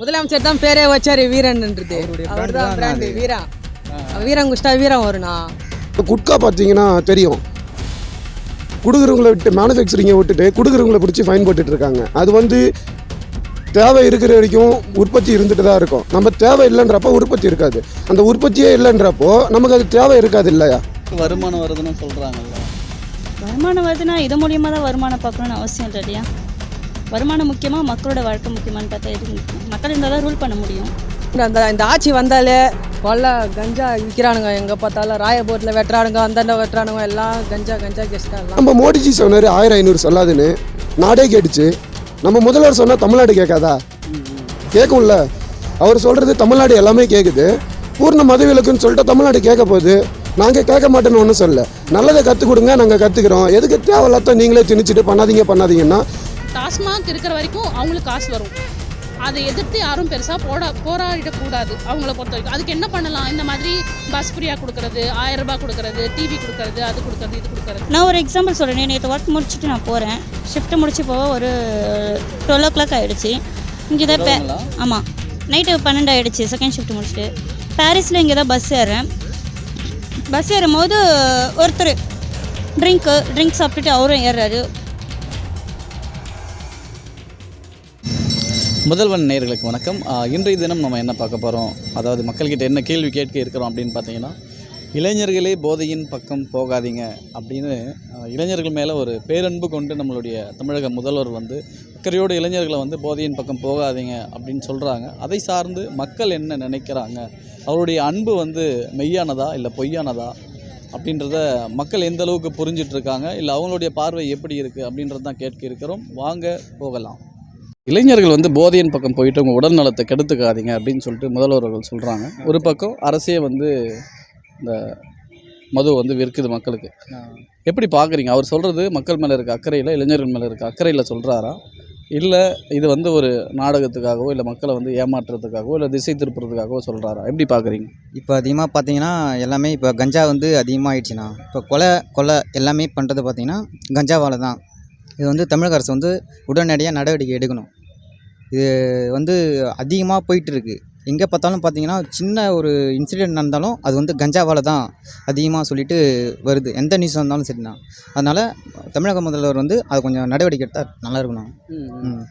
முதலமைச்சர் தான் பேரே வச்சாரு வீரன்ன்றது. அவர் தான் பிராண்டு வீரா. வீரன் குஷ்டா வீரம் வரும்ண்ணா இப்போ குட்கா பார்த்தீங்கன்னா தெரியும். குடுக்குறவங்களை விட்டு மேனுஃபேக்சரிங்கை விட்டுட்டு குடுக்குறவங்களை பிடிச்சி ஃபைன் போட்டுட்டு இருக்காங்க. அது வந்து தேவை இருக்கிற வரைக்கும் உற்பத்தி இருந்துட்டு தான் இருக்கும். நம்ம தேவை இல்லைன்றப்போ உற்பத்தி இருக்காது. அந்த உற்பத்தியே இல்லைன்றப்போ நமக்கு அது தேவை இருக்காது இல்லையா? வருமானம் வருதுன்னு சொல்கிறாங்கல்ல வருமானம் வருதுன்னா இது மூலியமாக தான் வருமானம் பார்க்கணும்னு அவசியம் இல்லை இல்லையா? வருமானம் முக்கியமாக மக்களோட வாழ்க்கை முக்கியமானு பார்த்தா முக்கியம்? மக்கள் இருந்தால் தான் ரூல் பண்ண முடியும். அந்த இந்த ஆட்சி வந்தாலே கொல்ல கஞ்சா விற்கிறானுங்க எங்கே பார்த்தாலும் ராயபோட்டில் வெட்டுறானுங்க அந்தாண்ட வெட்டுறானுங்க. எல்லாம் கஞ்சா கஞ்சா கெஸ்டா எல்லாம். நம்ம மோடிஜி சொன்னார் ஆயிரம் ஐநூறு சொல்லாதுன்னு. நாடே கேட்டுச்சு. நம்ம முதல்வர் சொன்னால் தமிழ்நாடு கேட்காதா? கேட்கும்ல அவர் சொல்கிறது தமிழ்நாடு எல்லாமே கேட்குது பூர்ண மதவிலக்குன்னு சொல்லிட்டு தமிழ்நாடு கேட்க போகுது. நாங்கள் கேட்க மாட்டோன்னு ஒன்றும் சொல்ல நல்லதை கற்றுக் கொடுங்க நாங்கள் கற்றுக்குறோம் எதுக்கு தேவையில்லாத நீங்களே திணிச்சிட்டு பண்ணாதீங்க பண்ணாதீங்கன்னா டாஸ்மாக் இருக்கிற வரைக்கும் அவங்களுக்கு காசு வரும். அதை எதிர்த்து யாரும் பெருசாக போட போராடிடக்கூடாது அவங்கள பொறுத்த வரைக்கும். அதுக்கு என்ன பண்ணலாம்? இந்த மாதிரி பஸ் ஃப்ரீயாக கொடுக்கறது ஆயிரம் ரூபாய் கொடுக்கறது டிவி கொடுக்கறது அது கொடுக்கறது இது கொடுக்கறது. நான் ஒரு எக்ஸாம்பிள் சொல்கிறேன் நேற்று ஒர்க் முடிச்சுட்டு நான் போகிறேன் ஷிஃப்ட்டு முடிச்சு போக ஒரு டுவெல் ஓ கிளாக் ஆகிடுச்சு இங்கே தான் பே ஆமாம் நைட்டு பன்னெண்டு ஆகிடுச்சு செகண்ட் ஷிஃப்ட் முடிச்சுட்டு. பாரிஸில் இங்கே தான் பஸ் ஏறேன் பஸ் ஏறும்போது ஒருத்தர் ட்ரிங்க்கு ட்ரிங்க் சாப்பிட்டுட்டு அவரும் ஏறுறாரு. முதல்வன் நேயர்களுக்கு வணக்கம். இன்றைய தினம் நம்ம என்ன பார்க்க போகிறோம் அதாவது மக்கள்கிட்ட என்ன கேள்வி கேட்க இருக்கிறோம் அப்படின்னு பார்த்தீங்கன்னா இளைஞர்களே போதையின் பக்கம் போகாதீங்க அப்படின்னு இளைஞர்கள் மேலே ஒரு பேரன்பு கொண்டு நம்மளுடைய தமிழக முதல்வர் வந்து அக்கறையோடு இளைஞர்களை வந்து போதையின் பக்கம் போகாதீங்க அப்படின்னு சொல்கிறாங்க அதை சார்ந்து மக்கள் என்ன நினைக்கிறாங்க? அவருடைய அன்பு வந்து மெய்யானதா இல்லை பொய்யானதா அப்படின்றத மக்கள் எந்த அளவுக்கு புரிஞ்சிட்ருக்காங்க இல்லை அவங்களுடைய பார்வை எப்படி இருக்குது அப்படின்றது தான் கேட்க இருக்கிறோம். வாங்க போகலாம். இளைஞர்கள் வந்து போதையின் பக்கம் போயிட்டு உங்கள் உடல் நலத்தை கெடுத்துக்காதீங்க அப்படின்னு சொல்லிட்டு முதல்வர்கள் சொல்கிறாங்க ஒரு பக்கம் அரசே வந்து இந்த மது வந்து விற்குது மக்களுக்கு. எப்படி பார்க்குறீங்க அவர் சொல்கிறது மக்கள் மேலே இருக்க அக்கறையில் இளைஞர்கள் மேலே இருக்க அக்கறையில் சொல்கிறாரா இல்லை இது வந்து ஒரு நாடகத்துக்காகவோ இல்லை மக்களை வந்து ஏமாற்றுறதுக்காகவோ இல்லை திசை திருப்புறதுக்காகவோ சொல்கிறாரா எப்படி பார்க்குறீங்க இப்போ அதிகமாக பார்த்தீங்கன்னா எல்லாமே இப்போ கஞ்சா வந்து அதிகமாகிடுச்சுண்ணா இப்போ கொலை கொலை எல்லாமே பண்ணுறது பார்த்தீங்கன்னா கஞ்சாவால் தான். இது வந்து தமிழக அரசு வந்து உடனடியாக நடவடிக்கை எடுக்கணும். இது வந்து அதிகமாக போயிட்டு இருக்கு எங்கே பார்த்தாலும் பார்த்தீங்கன்னா சின்ன ஒரு இன்சிடென்ட் நடந்தாலும் அது வந்து கஞ்சாவால் தான் அதிகமாக சொல்லிட்டு வருது. எந்த நியூஸ் இருந்தாலும் சரிண்ணா அதனால் தமிழக முதல்வர் வந்து அது கொஞ்சம் நடவடிக்கை எடுத்தால் நல்லா இருக்கணும்.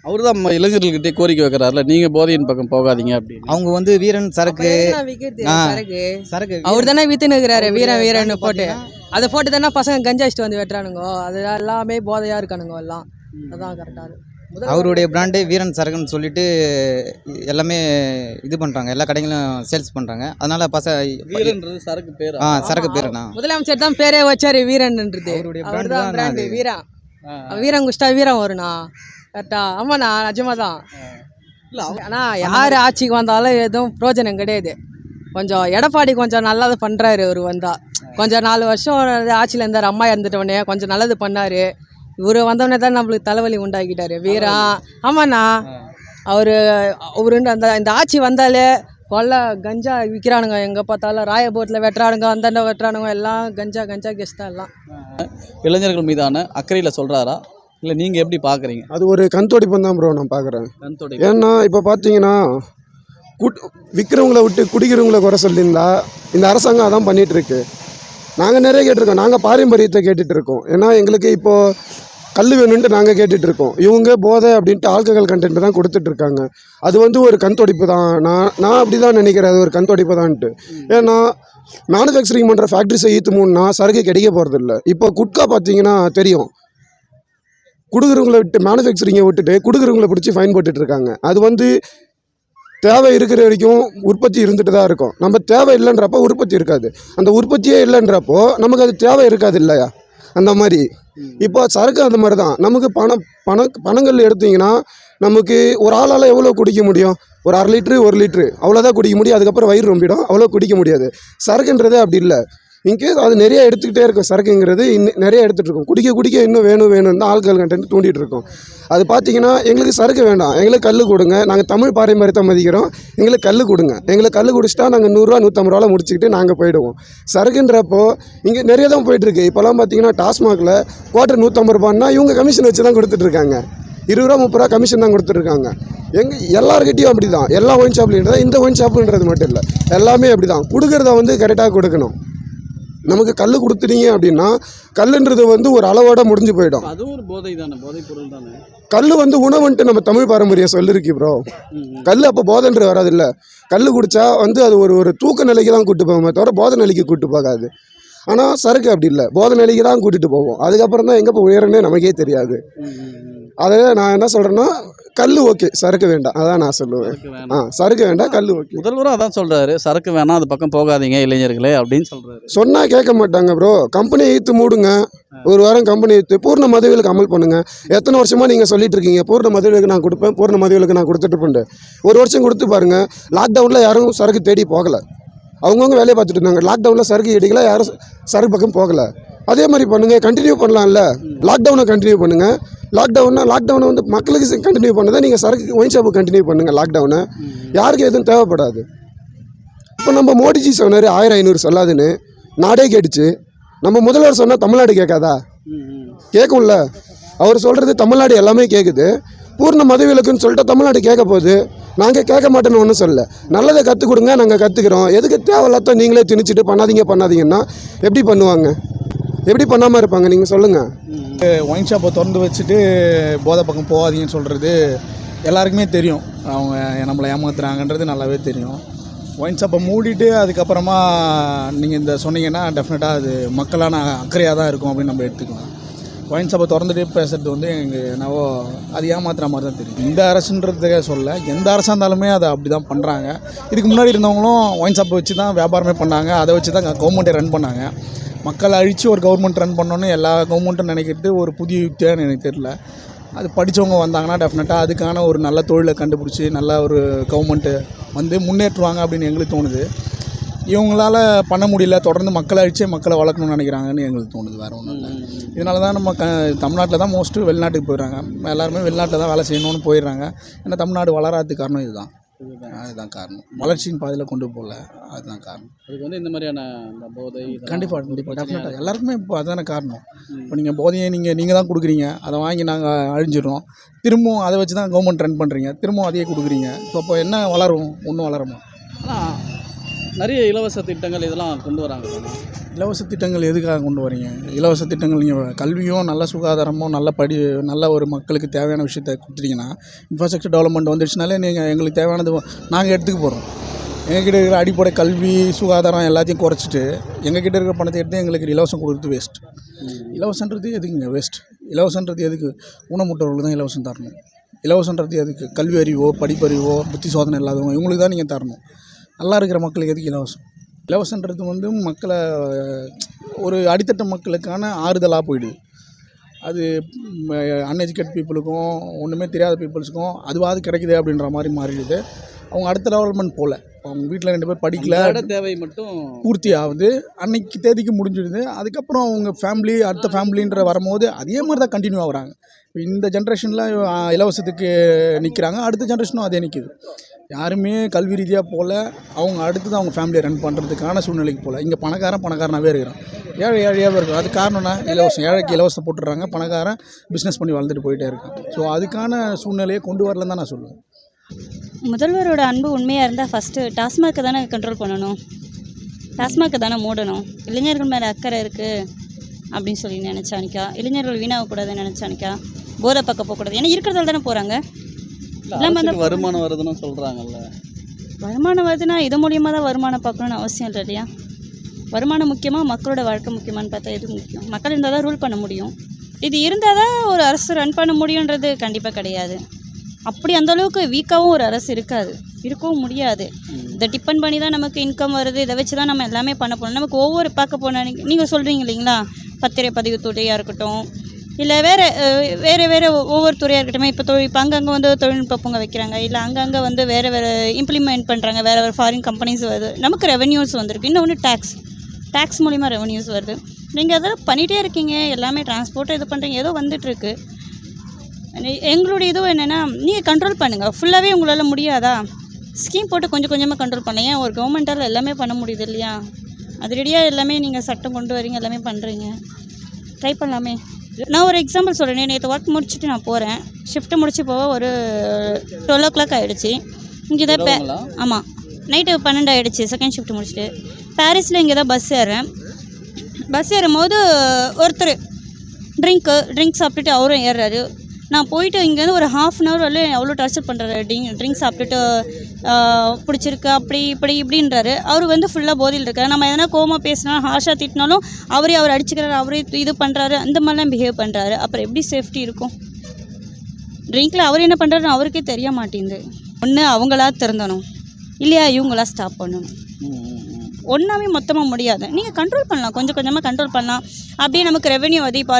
அவர் தான் இளைஞர்கள்கிட்டே கோரிக்கை வைக்கிறாருல நீங்கள் போதையின் பக்கம் போகாதீங்க அப்படின்னு. அவங்க வந்து வீரன் சரக்கு. சரக்கு. சரக்கு. அவர் தானே வித்துன்னு இருக்கிறாரு வீரன் வீரன் போட்டு. அதை போட்டு தானே பசங்க கஞ்சா அடிச்சுட்டு வந்து வெட்டுறானுங்க. அது எல்லாமே போதையாக இருக்கானுங்க எல்லாம். அதான் கரெக்டாக அவருடைய பிராண்டு வீரன் சரக்குன்னு சொல்லிட்டு எல்லாமே இது பண்ணுறாங்க எல்லா கடைகளும் சேல்ஸ் பண்ணுறாங்க அதனால பச வீரன்றது சரக்கு பேர்? ஆ சரக்கு பேருண்ணா முதலமைச்சர் தான் பேரே வச்சாரு வீரன்ன்றது. அவருடைய பிராண்டு அது. வீரா வீரன் குஷ்டா வீரம் வரும்ண்ணா கரெக்டா ஆமாண்ணா நிஜமா தான். ஆனால் யார் ஆட்சிக்கு வந்தாலும் எதுவும் பிரயோஜனம் கிடையாது. கொஞ்சம் எடப்பாடி கொஞ்சம் நல்லது பண்ணுறாரு அவர் வந்தால் கொஞ்சம் நாலு வருஷம் ஆட்சியில் இருந்தார் அம்மா இறந்துட்டவொடனே கொஞ்சம் நல்லது பண்ணார். இவர் வந்தவொடனே தான் நம்மளுக்கு தலைவலி உண்டாக்கிட்டாரு. வீரா ஆமாண்ணா. அவர் அவரு அந்த இந்த ஆட்சி வந்தாலே கொல்ல கஞ்சா விற்கிறானுங்க எங்கே பார்த்தாலும் ராயபோட்டில் வெட்டுறானுங்க அந்தாண்ட வெட்டுறானுங்க. எல்லாம் கஞ்சா கஞ்சா கெஸ்டா எல்லாம். இளைஞர்கள் மீதான அக்கறையில் சொல்கிறாரா இல்லை நீங்கள் எப்படி பார்க்குறீங்க அது ஒரு கண்தோடிப்பம் தான் ப்ரோ நான் பார்க்குறேன் கண்தோடி ஏன்னா இப்போ பார்த்தீங்கன்னா குட் விற்கிறவங்கள விட்டு குடிக்கிறவங்கள குறை சொல்லியிருந்தா இந்த அரசாங்கம் அதான் பண்ணிட்டு இருக்கு. நாங்கள் நிறைய கேட்டிருக்கோம். நாங்கள் பாரம்பரியத்தை கேட்டுட்டு இருக்கோம். ஏன்னா எங்களுக்கு இப்போது கல் வேணும்ன்ட்டு நாங்கள் கேட்டுட்டு இருக்கோம் இவங்க போதை அப்படின்ட்டு ஆல்கஹால் கண்டென்ட் தான் கொடுத்துட்டு இருக்காங்க அது வந்து ஒரு கண்தொடிப்பு தான். நான் நான் அப்படி தான் நினைக்கிறேன். அது ஒரு கண்தொடிப்பு தான்ட்டு. ஏன்னா மேனுஃபேக்சரிங் பண்ணுற ஃபேக்ட்ரிஸை ஈத்துமோன்னா சரக்கு கிடைக்க போகிறதில்ல இப்போ குட்கா பார்த்தீங்கன்னா தெரியும். கொடுக்குறவங்களை விட்டு மேனுஃபேக்சரிங்கை விட்டுட்டு கொடுக்குறவங்களை பிடிச்சி ஃபைன் போட்டுட்டு இருக்காங்க அது வந்து தேவை இருக்கிற வரைக்கும் உற்பத்தி இருந்துட்டு தான் இருக்கும். நம்ம தேவை இல்லைன்றப்போ உற்பத்தி இருக்காது. அந்த உற்பத்தியே இல்லைன்றப்போ நமக்கு அது தேவை இருக்காது இல்லையா? அந்த மாதிரி. இப்போ சரக்கு அந்த மாதிரி தான். நமக்கு பணம் பணம் பணங்கள் எடுத்தீங்கன்னா நமக்கு ஒரு ஆளால் எவ்வளோ குடிக்க முடியும்? ஒரு அரை லிட்ரு ஒரு லிட்ரு அவ்வளோதான் குடிக்க முடியும். அதுக்கப்புறம் வயிறு ரொம்பிடும். அவ்வளோ குடிக்க முடியாது. சரக்குன்றதே அப்படி இல்லை. இன்கேஸ் அது நிறைய எடுத்துக்கிட்டே இருக்கும் சரக்குங்கிறது. இன்னும் நிறைய எடுத்துகிட்டு இருக்கும். குடிக்க குடிக்க இன்னும் வேணும் வேணும்னு தான் ஆல்கஹால் கண்டென்ட் தூண்டிகிட்டு இருக்கோம். அது பார்த்தீங்கன்னா எங்களுக்கு சரக்கு வேண்டாம். எங்களுக்கு கல் கொடுங்க. நாங்கள் தமிழ் பாரம்பரியத்தை மதிக்கிறோம். எங்களுக்கு கல் கொடுங்க. எங்களுக்கு கல் குடிச்சிட்டா நாங்கள் நூறுரூவா நூற்றம்பது ரூபாவில் முடிச்சுக்கிட்டு நாங்கள் போயிடுவோம். சரக்குன்றப்போ இங்கே நிறைய தான் போயிட்டுருக்கு. இப்போலாம் பார்த்தீங்கன்னா டாஸ்மாகில் குவார்ட்டர் நூற்றம்பது ரூபான்னா இவங்க கமிஷன் வச்சு தான் கொடுத்துட்ருக்காங்க இருபது ரூபா முப்பது ரூபா கமிஷன் தான் கொடுத்துருக்காங்க எங்கள் எல்லாருக்கிட்டையும் அப்படி தான் எல்லா ஒயின் ஷாப்லேயும் இந்த ஒயின் ஷாப்புன்றது மட்டும் இல்லை. எல்லாமே அப்படி தான் கொடுக்குறத வந்து கரெக்டாக கொடுக்கணும். நமக்கு கல் கொடுத்துட்டீங்க அப்படின்னா கல்லுன்றது வந்து ஒரு அளவோட முடிஞ்சு போயிடும். அதுவும் ஒரு போதை தானே போதை பொருள் தானே? கல் வந்து உணவுன்ட்டு நம்ம தமிழ் பாரம்பரியம் சொல்லிருக்கு ப்ரோ கல் அப்போ போதைன்றது வராதில்ல. கல் குடித்தா வந்து அது ஒரு ஒரு தூக்க நிலைக்கு தான் கூட்டு போகுமே தவிர போதை நிலைக்கு கூட்டு போகாது. ஆனால் சரக்கு அப்படி இல்லை. போதை நிலைக்கு தான் கூட்டிகிட்டு போவோம் அதுக்கப்புறம் தான் எங்கே போய் உயரனே நமக்கே தெரியாது அதை நான் என்ன சொல்கிறேன்னா கல் ஓகே சரக்கு வேண்டாம் அதான் நான் சொல்லுவேன். ஆ சரக்கு வேண்டாம் கல் ஓகே. முதல்வரும் அதான் சொல்றாரு சரக்கு வேணாம் அது பக்கம் போகாதீங்க இளைஞர்களே அப்படின்னு சொல்றாரு. சொன்னால் கேட்க மாட்டாங்க ப்ரோ கம்பெனியை ஈத்து மூடுங்க. ஒரு வாரம் கம்பெனி ஈத்து பூர்ண மதுவிலுக்கு அமல் பண்ணுங்க. எத்தனை வருஷமாக நீங்கள் சொல்லிட்டு இருக்கீங்க? பூர்ண மதுவிலுக்கு நான் கொடுப்பேன் பூர்ண மதுவிலுக்கு நான் கொடுத்துட்டு இருப்பேன் ஒரு வருஷம் கொடுத்து பாருங்க லாக்டவுனில் யாரும் சரக்கு தேடி போகலை. அவங்கவுங்க வேலையை பார்த்துட்டு இருந்தாங்க. லாக்டவுனில் சரக்கு இடிக்கல யாரும் சரக்கு பக்கம் போகலை. அதே மாதிரி பண்ணுங்க கண்டினியூ பண்ணலாம்ல. லாக்டவுனை கண்டினியூ பண்ணுங்க. லாக்டவுன்னா லாக்டவுனை வந்து மக்களுக்கு கண்டினியூ பண்ணதை நீங்கள் சரக்கு ஒயின் ஷாப்பு கண்டினியூ பண்ணுங்க லாக்டவுனை யாருக்கும் எதுவும் தேவைப்படாது. இப்போ நம்ம மோடிஜி சொன்னார் ஆயிரம் ஐநூறு சொல்லாதுன்னு. நாடே கேட்டுச்சு. நம்ம முதல்வர் சொன்னால் தமிழ்நாடு கேட்காதா? கேட்கும்ல அவர் சொல்கிறது தமிழ்நாடு எல்லாமே கேட்குது பூர்ண மதுவிலக்குன்னு சொல்லிட்டு தமிழ்நாடு கேட்க போகுது. நாங்கள் கேட்க மாட்டோன்னு ஒன்றும் சொல்லல. நல்லதை கற்றுக் கொடுங்க நாங்கள் கற்றுக்குறோம் எதுக்கு தேவையில்லாத நீங்களே திணிச்சிட்டு பண்ணாதீங்க பண்ணாதீங்கன்னா எப்படி பண்ணுவாங்க? எப்படி பண்ணாமல் இருப்பாங்க? நீங்கள் சொல்லுங்கள் ஒயின் ஷாப்பை திறந்து வச்சுட்டு போதை பக்கம் போகாதீங்கன்னு சொல்கிறது எல்லாருக்குமே தெரியும். அவங்க நம்மளை ஏமாத்துறாங்கன்றது நல்லாவே தெரியும். ஒயின் ஷாப்பை மூடிட்டு அதுக்கப்புறமா நீங்கள் இந்த சொன்னீங்கன்னா டெஃபினட்டாக அது மக்களான அக்கறையாக தான் இருக்கும் அப்படின்னு நம்ம எடுத்துக்கலாம். ஒயின் ஷாப்பை திறந்துட்டு பேசுறது வந்து எங்கள் என்னவோ அது ஏமாத்துற மாதிரி தான் தெரியும். இந்த அரசுன்றதுக்காக சொல்ல எந்த அரசாக இருந்தாலுமே அதை அப்படி தான் பண்ணுறாங்க இதுக்கு முன்னாடி இருந்தவங்களும் ஒயின் ஷாப்பை வச்சு தான் வியாபாரமே பண்ணாங்க. அதை வச்சு தான் கவர்மெண்ட்டை ரன் பண்ணாங்க. மக்களை அழித்து ஒரு கவர்மெண்ட் ரன் பண்ணணும்னு எல்லா கவர்மெண்ட்டும் நினைக்கிறது ஒரு புதிய யுக்தியான்னு எனக்கு தெரியல. அது படித்தவங்க வந்தாங்கன்னா டெஃபினட்டாக அதுக்கான ஒரு நல்ல தொழிலை கண்டுபிடிச்சி நல்ல ஒரு கவர்மெண்ட்டு வந்து முன்னேற்றுவாங்க அப்படின்னு எங்களுக்கு தோணுது. இவங்களால பண்ண முடியல தொடர்ந்து மக்களை அழிச்சே மக்களை வளர்க்கணும்னு நினைக்கிறாங்கன்னு எங்களுக்கு தோணுது வேறு ஒன்றும் இல்லை. இதனால தான் நம்ம க தமிழ்நாட்டில் தான் மோஸ்ட்டு வெளிநாட்டுக்கு போயிடுறாங்க. எல்லாருமே வெளிநாட்டில் தான் வேலை செய்யணும்னு போயிடுறாங்க. ஏன்னா தமிழ்நாடு வளராததுக்கு காரணம் இதுதான். அதுதான் காரணம். வளர்ச்சியின் பாதையில் கொண்டு போகல அதுதான் காரணம். அதுக்கு வந்து இந்த மாதிரியான போதை கண்டிப்பாக கண்டிப்பாக டெஃபினட்டாக எல்லாருக்குமே இப்போ அதுதானே காரணம். இப்போ நீங்கள் போதையை நீங்கள் நீங்கள் தான் கொடுக்குறீங்க. அதை வாங்கி நாங்கள் அழிஞ்சிடுறோம். திரும்பவும் அதை வச்சு தான் கவர்மெண்ட் ரன் பண்ணுறீங்க திரும்பவும் அதையே கொடுக்குறீங்க. ஸோ அப்போ என்ன வளரும்? ஒன்றும் வளருமா ஆனால் நிறைய இலவச திட்டங்கள் இதெல்லாம் கொண்டு வராங்க. இலவச திட்டங்கள் எதுக்காக கொண்டு வரீங்க? இலவச திட்டங்கள் நீங்கள் கல்வியும் நல்ல சுகாதாரமும் நல்ல படி நல்ல ஒரு மக்களுக்கு தேவையான விஷயத்த கொடுத்துட்டீங்கன்னா இன்ஃப்ராஸ்ட்ரக்சர் டெவலப்மெண்ட் வந்துடுச்சுனாலே நீங்கள் எங்களுக்கு தேவையானது நாங்கள் எடுத்துக்க போகிறோம் எங்ககிட்ட இருக்கிற அடிப்படை கல்வி சுகாதாரம் எல்லாத்தையும் குறைச்சிட்டு எங்ககிட்ட இருக்கிற பணத்தை எடுத்து எங்களுக்கு இலவசம் கொடுக்குறது வேஸ்ட் இலவசன்றது எதுக்குங்க வேஸ்ட் இலவசன்றது எதுக்கு? ஊனமுட்டவர்களுக்கு தான் இலவசம் தரணும். இலவசன்றது எதுக்கு? கல்வி அறிவோ படிப்பறிவோ புத்தி சோதனை இல்லாதவங்க இவங்களுக்கு தான் நீங்கள் தரணும். நல்லா இருக்கிற மக்களுக்கு எதுக்கு இலவசம்? இலவசன்றது வந்து மக்களை ஒரு அடித்தட்ட மக்களுக்கான ஆறுதலாக போயிடுது. அது அன்எஜுகேட் பீப்புளுக்கும் ஒன்றுமே தெரியாத பீப்புள்ஸுக்கும் அதுவாது கிடைக்குது அப்படின்ற மாதிரி மாறிடுது. அவங்க அடுத்த டெவலப்மெண்ட் போகல அவங்க வீட்டில் ரெண்டு பேர் படிக்கல. தேவை மட்டும் பூர்த்தி ஆகுது அன்னைக்கு தேதிக்கு முடிஞ்சிடுது. அதுக்கப்புறம் அவங்க ஃபேமிலி அடுத்த ஃபேமிலின்ற வரும்போது அதே மாதிரி தான் கண்டினியூ ஆகுறாங்க. இந்த ஜென்ரேஷனில் இலவசத்துக்கு நிற்கிறாங்க அடுத்த ஜென்ரேஷனும் அதே நிற்கிது யாருமே கல்வி ரீதியாக போகல. அவங்க அடுத்தது அவங்க ஃபேமிலியை ரன் பண்ணுறதுக்கான சூழ்நிலைக்கு போகல. இங்கே பணக்காரன் பணக்காரனாகவே இருக்கிறான். ஏழை ஏழையாகவே இருக்கும் அது காரணம்னா இலவசம். ஏழைக்கு இலவசத்தை போட்டுடுறாங்க. பணக்காரன் பிஸ்னஸ் பண்ணி வளர்ந்துட்டு போயிட்டே இருக்கான். ஸோ அதுக்கான சூழ்நிலையை கொண்டு வரலன்னு தான் நான் சொல்லுவேன். முதல்வரோட அன்பு உண்மையாக இருந்தால் ஃபஸ்ட்டு டாஸ்மார்க்கை தானே கண்ட்ரோல் பண்ணணும்? டாஸ்மாகை தானே மூடணும்? இளைஞர்கள் மேலே அக்கறை இருக்குது அப்படின்னு சொல்லி நினச்சானிக்கா இளைஞர்கள் வீணாகக்கூடாதுன்னு நினச்சானிக்கா போதை பக்கம் போகக்கூடாது. ஏன்னா இருக்கிறதால தானே போகிறாங்க அந்த- வருமானம் வருதுன்னு சொல்றாங்கல்ல. வருமானம் வருதுன்னா இது மூலியமாக தான் வருமானம் பார்க்கணுன்னு அவசியம் இல்லை இல்லையா? வருமானம் முக்கியமாக மக்களோட வாழ்க்கை முக்கியமான்னு பார்த்தா எது முக்கியம்? மக்கள் இருந்தால் தான் ரூல் பண்ண முடியும். இது இருந்தால் தான் ஒரு அரசு ரன் பண்ண முடியுன்றது கண்டிப்பாக கிடையாது. அப்படி அந்த அளவுக்கு வீக்காகவும் ஒரு அரசு இருக்காது. இருக்கவும் முடியாது. இதை டிபெண்ட் பண்ணி தான் நமக்கு இன்கம் வருது. இதை வச்சு தான் நம்ம எல்லாமே பண்ண போகணும் நமக்கு ஒவ்வொரு பார்க்க போனால் நீங்கள் சொல்கிறீங்க இல்லைங்களா? பத்திரை பதிவு துறையாக இருக்கட்டும் இல்லை வேறு வேறு வேறு ஒவ்வொரு துறையாக இருக்கட்டும் இப்போ தொழில் இப்போ அங்கங்கே வந்து தொழில்நுட்ப பூங்கா வைக்கிறாங்க இல்லை அங்கங்கே வந்து வேறு வேறு இம்ப்ளிமெண்ட் பண்ணுறாங்க வேறு வேறு ஃபாரின் கம்பெனிஸ் வருது. நமக்கு ரெவன்யூஸ் வந்திருக்கு. இன்னொன்று டேக்ஸ் டேக்ஸ் மூலிமா ரெவன்யூஸ் வருது. நீங்கள் அதெல்லாம் பண்ணிகிட்டே இருக்கீங்க. எல்லாமே டிரான்ஸ்போர்ட் இது பண்ணுறீங்க ஏதோ வந்துட்டுருக்கு. எங்களுடைய இதுவும் என்னென்னா நீங்கள் கண்ட்ரோல் பண்ணுங்கள் ஃபுல்லாகவே உங்களால் முடியாதா? ஸ்கீம் போட்டு கொஞ்சம் கொஞ்சமாக கண்ட்ரோல் பண்ண. ஏன் ஒரு கவர்மெண்ட்டால் எல்லாமே பண்ண முடியுது இல்லையா? அதிரடியாக எல்லாமே நீங்கள் சட்டம் கொண்டு வரீங்க எல்லாமே பண்ணுறீங்க ட்ரை பண்ணலாமே. நான் ஒரு எக்ஸாம்பிள் சொல்கிறேன் நேற்று ஒர்க் முடிச்சுட்டு நான் போகிறேன் ஷிஃப்ட்டு முடிச்சு போக ஒரு டுவெல் ஓ கிளாக் ஆகிடுச்சு இங்கே தான் பே? ஆமாம் நைட்டு பன்னெண்டு ஆகிடுச்சு செகண்ட் ஷிஃப்ட் முடிச்சுட்டு. பாரிஸில் இங்கே தான் பஸ் ஏறேன் பஸ் ஏறும்போது ஒருத்தர் ட்ரிங்க்கு ட்ரிங்க் சாப்பிட்டுட்டு அவரும் ஏறுறாரு. நான் போயிட்டு இங்கேருந்து ஒரு ஹாஃப் அன் ஹவர் வரல அவ்வளோ டார்ச்சர் பண்ணுறாரு ட்ரிங் ட்ரிங்க் சாப்பிட்டுட்டு பிடிச்சிருக்கு அப்படி இப்படி இப்படின்றாரு. அவர் வந்து ஃபுல்லாக போதையில் இருக்காரு. நம்ம எதனா கோமா பேசினாலும் ஹார்ஷாக திட்டினாலும் அவரே அவர் அடிச்சுக்கிறாரு அவரே இது பண்ணுறாரு அந்த மாதிரிலாம் பிஹேவ் பண்ணுறாரு அப்புறம் எப்படி சேஃப்டி இருக்கும்? ட்ரிங்க்கில் அவர் என்ன பண்ணுறாருன்னு அவருக்கே தெரிய மாட்டேங்குது. ஒன்று அவங்களா திறந்தணும் இல்லையா இவங்களா ஸ்டாப் பண்ணணும். ஒன்றாவே மொத்தமாக முடியாது. நீங்கள் கண்ட்ரோல் பண்ணலாம். கொஞ்சம் கொஞ்சமாக கண்ட்ரோல் பண்ணலாம். அப்படியே நமக்கு ரெவென்யூ வருது. இப்போ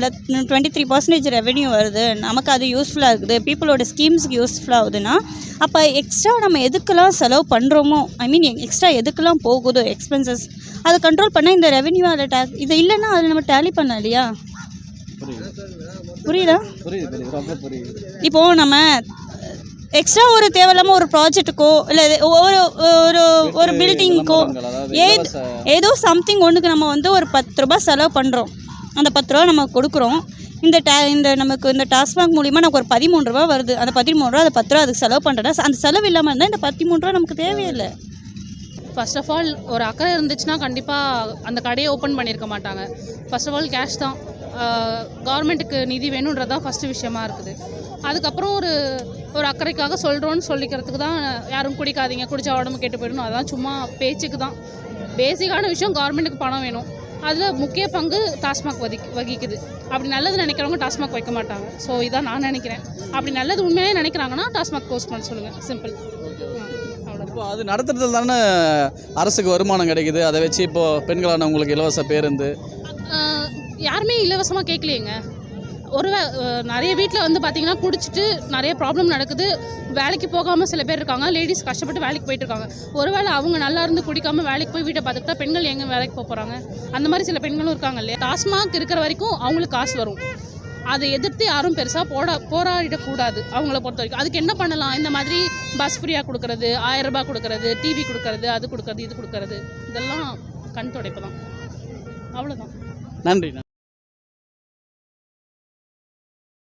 டுவெண்ட்டி த்ரீ பர்சன்டேஜ் ரெவென்யூ வருது. நமக்கு அது யூஸ்ஃபுல்லாக இருக்குது. பீப்புளோட ஸ்கீம்ஸ்க்கு யூஸ்ஃபுல்லாக ஆகுதுன்னா அப்போ எக்ஸ்ட்ரா நம்ம எதுக்கெல்லாம் செலவு பண்ணுறோமோ ஐ மீன் எக்ஸ்ட்ரா எதுக்கெல்லாம் போகுதோ எக்ஸ்பென்சஸ் அதை கண்ட்ரோல் பண்ணால் இந்த ரெவென்யூ அதில் டேக் இது இல்லைன்னா அதில் நம்ம டேலி பண்ணலாம் இல்லையா? புரியுது. இப்போது நம்ம எக்ஸ்ட்ரா ஒரு தேவையில்லாமல் ஒரு ப்ராஜெக்ட்டுக்கோ இல்லை ஒரு ஒரு ஒரு பில்டிங்க்கோ விளம்பரங்கள், அதாவது ஏ இலவச ஏதோ சம்திங் ஒன்றுக்கு நம்ம வந்து ஒரு பத்து ரூபாய் செலவு பண்ணுறோம் அந்த பத்து ரூபா நம்ம கொடுக்குறோம். இந்த டே இந்த நமக்கு இந்த டாஸ்மாக் மூலிமா நமக்கு ஒரு பதிமூணு ரூபா வருது. அந்த பதிமூணு ரூபா அந்த பத்து ரூபா அதுக்கு செலவு பண்ணுறேன்னா அந்த செலவு இல்லாமல் இருந்தால் இந்த பதிமூணு ரூபா நமக்கு தேவையில்லை. ஃபர்ஸ்ட் ஆஃப் ஆல் ஒரு அக்கறை இருந்துச்சுன்னா கண்டிப்பாக அந்த கடையை ஓப்பன் பண்ணியிருக்க மாட்டாங்க. ஃபர்ஸ்ட் ஆஃப் ஆல் கேஷ் தான். கவர்மெண்ட்டுக்கு நிதி வேணுன்றது தான் ஃபஸ்ட்டு விஷயமா இருக்குது. அதுக்கப்புறம் ஒரு ஒரு அக்கறைக்காக சொல்கிறோன்னு சொல்லிக்கிறதுக்கு தான் யாரும் குடிக்காதீங்க குடிச்சா உடம்பு கெட்டு போயிடணும் அதான் சும்மா பேச்சுக்கு தான். பேசிக்கான விஷயம் கவர்மெண்ட்டுக்கு பணம் வேணும். அதில் முக்கிய பங்கு டாஸ்மாக் வதி வகிக்குது. அப்படி நல்லது நினைக்கிறவங்க டாஸ்மாக் வைக்க மாட்டாங்க. ஸோ இதான் நான் நினைக்கிறேன். அப்படி நல்லது உண்மையாகவே நினைக்கிறாங்கன்னா டாஸ்மாக் க்ளோஸ் பண்ண சொல்லுங்கள் சிம்பிள் இப்போ அது நடத்துறதுல தானே அரசுக்கு வருமானம் கிடைக்குது. அதை வச்சு இப்போ பெண்களானவங்களுக்கு இலவச பேருந்து. யாருமே இலவசமாக கேட்கலையேங்க. ஒரு வே- நிறைய வீட்டில் வந்து பார்த்தீங்கன்னா குடிச்சிட்டு நிறைய ப்ராப்ளம் நடக்குது. வேலைக்கு போகாமல் சில பேர் இருக்காங்க. லேடிஸ் கஷ்டப்பட்டு வேலைக்கு போயிட்டு இருக்காங்க. ஒருவேளை அவங்க நல்லா இருந்து குடிக்காம வேலைக்கு போய் வீட்டை பார்த்துக்கிட்டா பெண்கள் எங்கே வேலைக்கு போக போகிறாங்க அந்த மாதிரி சில பெண்களும் இருக்காங்க இல்லையா? டாஸ்மாக் இருக்கிற வரைக்கும் அவங்களுக்கு காசு வரும். அதை எதிர்த்து யாரும் பெருசாக போட போராடிடக்கூடாது அவங்கள பொறுத்த வரைக்கும். அதுக்கு என்ன பண்ணலாம்? இந்த மாதிரி பஸ் ஃப்ரீயாக கொடுக்கறது ஆயிரம் ரூபாய் கொடுக்கறது டிவி கொடுக்கறது அது கொடுக்கறது இது கொடுக்கறது. இதெல்லாம் கண் துடைப்பு தான். அவ்வளோதான் நன்றி.